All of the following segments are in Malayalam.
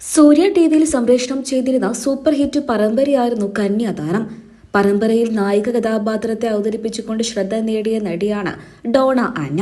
സൂര്യ ടി വിയിൽ സംപ്രേഷണം ചെയ്തിരുന്ന സൂപ്പർ ഹിറ്റ് പരമ്പരയായിരുന്നു കന്യാതാരം. പരമ്പരയിൽ നായിക കഥാപാത്രത്തെ അവതരിപ്പിച്ചുകൊണ്ട് ശ്രദ്ധ നേടിയ നടിയാണ് ഡോണ ആന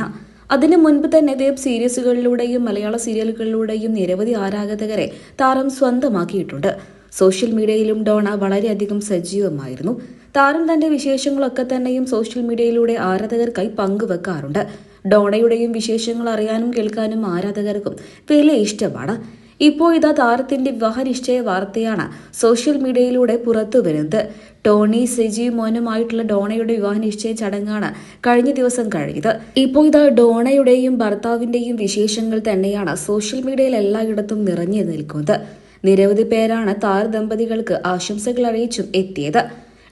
അതിനു മുൻപ് തന്നെ വെബ് സീരീസുകളിലൂടെയും മലയാള സീരിയലുകളിലൂടെയും നിരവധി ആരാധകരെ താരം സ്വന്തമാക്കിയിട്ടുണ്ട്. സോഷ്യൽ മീഡിയയിലും ഡോണ വളരെയധികം സജീവമായിരുന്നു. താരം തന്റെ വിശേഷങ്ങളൊക്കെ തന്നെയും സോഷ്യൽ മീഡിയയിലൂടെ ആരാധകർക്കായി പങ്കുവെക്കാറുണ്ട്. ഡോണയുടെയും വിശേഷങ്ങൾ അറിയാനും കേൾക്കാനും ആരാധകർക്കും വലിയ ഇഷ്ടമാണ്. ഇപ്പോൾ ഇതാ താരത്തിന്റെ വിവാഹ നിശ്ചയ വാർത്തയാണ് സോഷ്യൽ മീഡിയയിലൂടെ പുറത്തു വരുന്നത്. ടോണി സെജി മോനുമായിട്ടുള്ള ഡോണയുടെ വിവാഹ നിശ്ചയ ചടങ്ങാണ് കഴിഞ്ഞ ദിവസം കഴിഞ്ഞത്. ഇപ്പോൾ ഇതാ ഡോണയുടെയും ഭർത്താവിന്റെയും വിശേഷങ്ങൾ തന്നെയാണ് സോഷ്യൽ മീഡിയയിൽ എല്ലായിടത്തും നിറഞ്ഞു നിൽക്കുന്നത്. നിരവധി പേരാണ് താരദമ്പതികൾക്ക് ആശംസകൾ അറിയിച്ചും എത്തിയത്.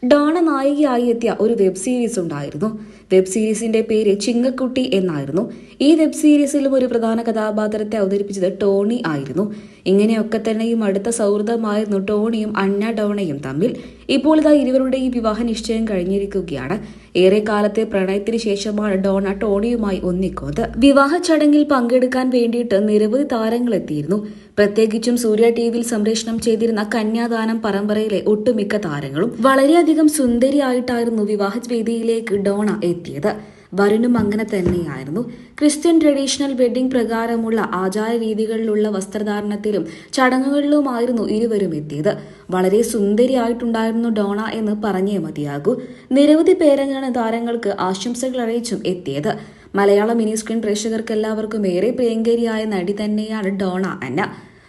ഡോണ നായികയായി എത്തിയ ഒരു വെബ് സീരീസ് ഉണ്ടായിരുന്നു. വെബ് സീരീസിന്റെ പേര് ചിങ്ങക്കുട്ടി എന്നായിരുന്നു. ഈ വെബ് സീരീസിലും ഒരു പ്രധാന കഥാപാത്രത്തെ അവതരിപ്പിച്ചത് ടോണി ആയിരുന്നു. ഇങ്ങനെയൊക്കെ തന്നെയും അടുത്ത സൗഹൃദമായിരുന്നു ടോണിയും അന്ന ഡോണയും തമ്മിൽ. ഇപ്പോൾ ഇതാ ഈ വിവാഹ നിശ്ചയം കഴിഞ്ഞിരിക്കുകയാണ്. ഏറെ കാലത്തെ പ്രണയത്തിന് ശേഷമാണ് ഡോണ ടോണിയുമായി ഒന്നിക്കുന്നത്. വിവാഹ ചടങ്ങിൽ പങ്കെടുക്കാൻ വേണ്ടിയിട്ട് നിരവധി താരങ്ങൾ എത്തിയിരുന്നു പ്രത്യേകിച്ചും സൂര്യ ടി വിയിൽ സംപ്രേഷണം ചെയ്തിരുന്ന കന്യാദാനം പരമ്പരയിലെ ഒട്ടുമിക്ക താരങ്ങളും വളരെയധികം സുന്ദരിയായിട്ടായിരുന്നു വിവാഹ വേദിയിലേക്ക് ഡോണ എത്തിയത്. വരുണും അങ്ങനെ തന്നെയായിരുന്നു. ക്രിസ്ത്യൻ ട്രഡീഷണൽ വെഡ്ഡിംഗ് പ്രകാരമുള്ള ആചാര രീതികളിലുള്ള വസ്ത്രധാരണത്തിലും ചടങ്ങുകളിലുമായിരുന്നു ഇരുവരും എത്തിയത്. വളരെ സുന്ദരിയായിട്ടുണ്ടായിരുന്നു ഡോണ എന്ന് പറഞ്ഞേ മതിയാകൂ. നിരവധി പേരങ്ങാണ് താരങ്ങൾക്ക് ആശംസകൾ അറിയിച്ചും എത്തിയത്. മലയാള മിനി സ്ക്രീൻ പ്രേക്ഷകർക്ക് എല്ലാവർക്കും ഏറെ പ്രിയങ്കരിയായ നടി തന്നെയാണ് ഡോണ അന്ന.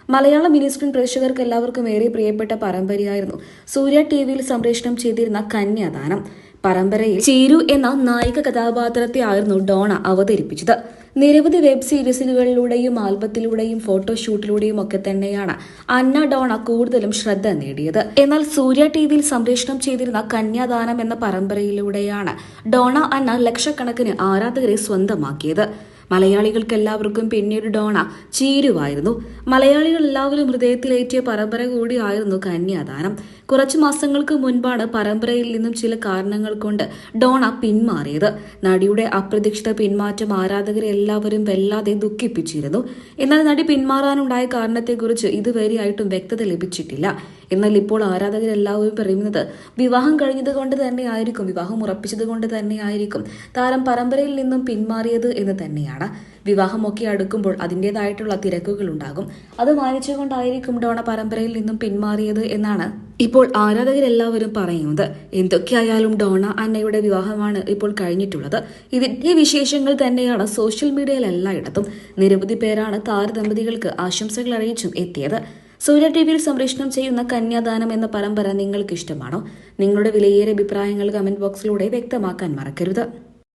മലയാള മിനി സ്ക്രീൻ പ്രേക്ഷകർക്ക് എല്ലാവർക്കും ഏറെ പ്രിയപ്പെട്ട പരമ്പരയായിരുന്നു സൂര്യ ടി വിയിൽ സംപ്രേഷണം ചെയ്തിരുന്ന കന്യാദാനം. പരമ്പരയിൽ ചീരു എന്ന നായിക കഥാപാത്രത്തെ ആയിരുന്നു ഡോണ അവതരിപ്പിച്ചത്. നിരവധി വെബ് സീരീസുകളിലൂടെയും ആൽബത്തിലൂടെയും ഫോട്ടോഷൂട്ടിലൂടെയും ഒക്കെ തന്നെയാണ് അന്ന ഡോണ കൂടുതലും ശ്രദ്ധ നേടിയത്. എന്നാൽ സൂര്യ ടി വിയിൽ സംപ്രേഷണം ചെയ്തിരുന്ന കന്യാദാനം എന്ന പരമ്പരയിലൂടെയാണ് ഡോണ അന്ന ലക്ഷക്കണക്കിന് ആരാധകരെ സ്വന്തമാക്കിയത്. മലയാളികൾക്ക് എല്ലാവർക്കും പിന്നീട് ഡോണ ചീരുവായിരുന്നു. മലയാളികൾ എല്ലാവരും ഹൃദയത്തിലേറ്റിയ പരമ്പര കൂടിയായിരുന്നു കന്യാദാനം. കുറച്ച് മാസങ്ങൾക്ക് മുൻപാണ് പരമ്പരയിൽ നിന്നും ചില കാരണങ്ങൾ കൊണ്ട് ഡോണ പിന്മാറിയത്. നടിയുടെ അപ്രതീക്ഷിത പിന്മാറ്റം ആരാധകരെ എല്ലാവരും വല്ലാതെ ദുഃഖിപ്പിച്ചിരുന്നു. എന്നാൽ നടി പിന്മാറാനുണ്ടായ കാരണത്തെക്കുറിച്ച് ഇതുവരെയായിട്ടും വ്യക്തത ലഭിച്ചിട്ടില്ല. എന്നാൽ ഇപ്പോൾ ആരാധകരെല്ലാവരും പറയുന്നത് വിവാഹം കഴിഞ്ഞത് കൊണ്ട് തന്നെ ആയിരിക്കും വിവാഹം ഉറപ്പിച്ചത് കൊണ്ട് തന്നെ ആയിരിക്കും താരം പരമ്പരയിൽ നിന്നും പിന്മാറിയത് എന്ന് തന്നെയാണ്. വിവാഹമൊക്കെ അടുക്കുമ്പോൾ അതിന്റെതായിട്ടുള്ള തിരക്കുകൾ ഉണ്ടാകും. അത് മാനിച്ചുകൊണ്ടായിരിക്കും ഡോണ പരമ്പരയിൽ നിന്നും പിന്മാറിയത് എന്നാണ് ഇപ്പോൾ ആരാധകരെല്ലാവരും പറയുന്നത്. എന്തൊക്കെയായാലും ഡോണ അന്നയുടെ വിവാഹമാണ് ഇപ്പോൾ കഴിഞ്ഞിട്ടുള്ളത്. ഇതിന്റെ വിശേഷങ്ങൾ തന്നെയാണ് സോഷ്യൽ മീഡിയയിൽ എല്ലായിടത്തും. നിരവധി പേരാണ് താരദമ്പതികൾക്ക് ആശംസകൾ അറിയിച്ചും എത്തിയത്. സൂര്യ ടി വിയിൽ സംപ്രേഷണം ചെയ്യുന്ന കന്യാദാനം എന്ന പരമ്പര നിങ്ങൾക്ക് ഇഷ്ടമാണോ നിങ്ങളുടെ വിലയേറെ അഭിപ്രായങ്ങൾ കമന്റ് ബോക്സിലൂടെ വ്യക്തമാക്കാൻ മറക്കരുത്.